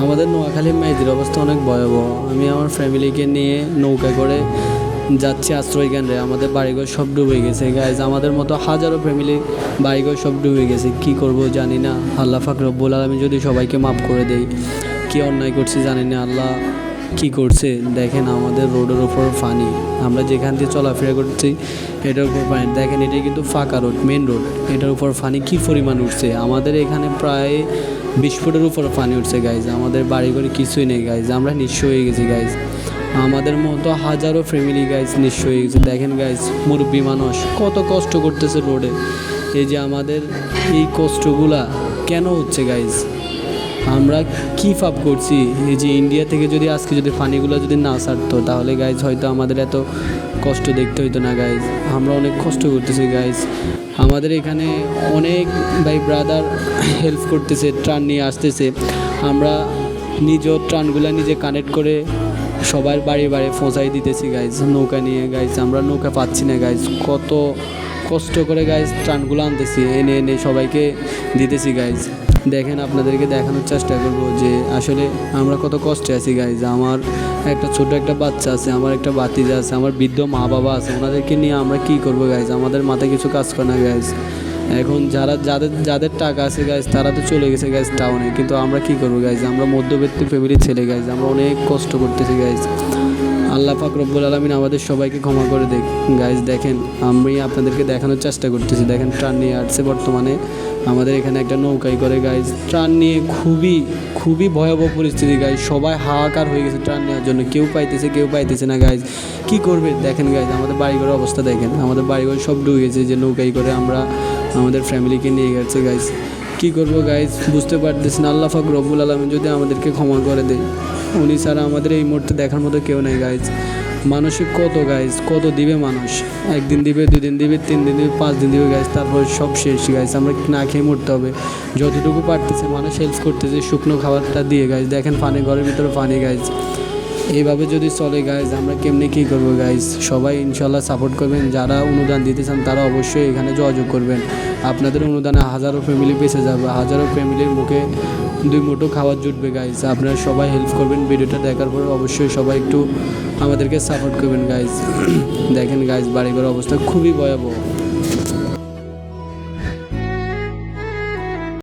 আমাদের নোয়াখালী মেয়েদের অবস্থা অনেক ভয়াবহ। আমি আমার ফ্যামিলিকে নিয়ে নৌকা করে যাচ্ছি আশ্রয় কেন্দ্রে। আমাদের বাড়িঘর সব ডুবে গেছে। গাইজ আমাদের মতো হাজারো ফ্যামিলি বাড়িঘর সব ডুবে গেছে। কি করব জানি না। আল্লাহ ফাকরব্বুল আলমী যদি সবাইকে মাফ করে দেই কি অন্যায় করছি জানি না। আল্লাহ কি করছে? দেখেন আমাদের রোডের ওপর ফানি আমরা যেখান দিয়ে চলাফেরা করছি, এটার উপর ফানি দেখেন, এটা কিন্তু ফাঁকা রোড মেন রোড এটার উপর ফানি কি পরিমাণ উঠছে? আমাদের এখানে প্রায় বিশ ফুটের উপর পানি উঠছে গাইজ আমাদের বাড়ি ঘরে কিছুই নেই গাইজ আমরা নিঃস্ব হয়ে গেছি গাইজ আমাদের মতো হাজারো ফ্যামিলি গাইজ নিঃস্ব হয়ে গেছে। দেখেন গাইজ মুরব্বী মানুষ কত কষ্ট করতেছে রোডে এই যে আমাদের এই কষ্টগুলা কেন হচ্ছে গাইজ আমরা কি ফাপ করছি। এই যে ইন্ডিয়া থেকে যদি আজকে যদি পানিগুলো যদি না ছাড়তো, তাহলে গাইজ হয়তো আমাদের এত কষ্ট দেখতে হইতো না গাইজ আমরা অনেক কষ্ট করতেছি গাইজ আমাদের এখানে অনেক ভাই ব্রাদার হেল্প করতেছে ট্রান নিয়ে আসতেছে। আমরা নিজ ট্রানগুলো নিজে কানেক্ট করে সবার বাড়ি বাড়ি পৌঁছাই দিতেছি গাইজ নৌকা নিয়ে। গাইজ আমরা নৌকা পাচ্ছি না গাইজ কত কষ্ট করে গাইজ ট্রানগুলো আনতেছি, এনে এনে সবাইকে দিতেছি গাইজ দেখেন আপনাদেরকে দেখানোর চেষ্টা করব যে আসলে আমরা কত কষ্টে আছি গাইজ আমার একটা ছোট একটা বাচ্চা আছে, আমার একটা বাতিজা আছে, আমার বৃদ্ধ মা বাবা আছে। ওনাদেরকে নিয়ে আমরা কি করব গাইজ আমাদের মাথায় কিছু কাজ করে না গাইজ এখন যারা, যাদের যাদের টাকা আছে গাইজ তারা তো চলে গেছে গাইজ টাউনে কিন্তু আমরা কি করব গাইজ আমরা মধ্যবিত্ত ফ্যামিলির ছেলে গাইজ আমরা অনেক কষ্ট করতেছি গাইজ আল্লাহ পাক রব্বুল আলমিন আমাদের সবাইকে ক্ষমা করে দেখ। গাইজ দেখেন, আমি আপনাদেরকে দেখানোর চেষ্টা করতেছি। দেখেন ট্রান নিয়ে আসছে বর্তমানে। আমাদের এখানে একটা নৌকাই করে গাইজ ট্রান নিয়ে খুবই খুবই ভয়াবহ পরিস্থিতি গাইজ সবাই হাহাকার হয়ে গেছে ট্রান নেওয়ার জন্য। কেউ পাইতেছে কেউ পাইতেছে না গাইজ কি করবে? দেখেন গাইজ আমাদের বাড়িঘরের অবস্থা দেখেন। আমাদের বাড়িঘর সব ডুবে গেছে, যে নৌকাই করে আমরা আমাদের ফ্যামিলিকে নিয়ে গেছে গাইজ কি করব গাইজ বুঝতে পারতেছি না আল্লাহ ফাক রব্বুল আলমিন যদি আমাদেরকে ক্ষমা করে দেয় উনি ছাড়া আমাদের এই মুহূর্তে দেখার মতো কেউ নেই গাইজ মানুষে কত গাইজ কত দিবে মানুষ? একদিন দিবে দুই দিন দিবে, তিন দিন দিবে, পাঁচ দিন দিবে গাইজ তারপর সব শেষ গাইজ আমরা না খেয়ে মরতে হবে। যতটুকু পারতেছে, মানুষ হেল্প করতেছে, শুকনো খাবারটা দিয়ে গাইজ দেখেন পানি, ঘরের ভিতরে পানি গাইজ এইভাবে যদি চলে গাইজ আমরা কেমনি কী করব গাইজ সবাই ইনশাল্লাহ সাপোর্ট করবেন। যারা অনুদান দিতে চান, তারা অবশ্যই এখানে যোগাযোগ করবেন। আপনাদের অনুদানে হাজারো ফ্যামিলি বেঁচে যাবে। হাজারো ফ্যামিলির মুখে দুই মুঠো খাবার জুটবে গাইজ আপনারা সবাই হেল্প করবেন ভিডিওটা দেখার পর। অবশ্যই সবাই একটু আমাদেরকে সাপোর্ট করবেন গাইজ দেখেন গাইজ বাড়িঘর অবস্থা খুবই ভয়াবহ।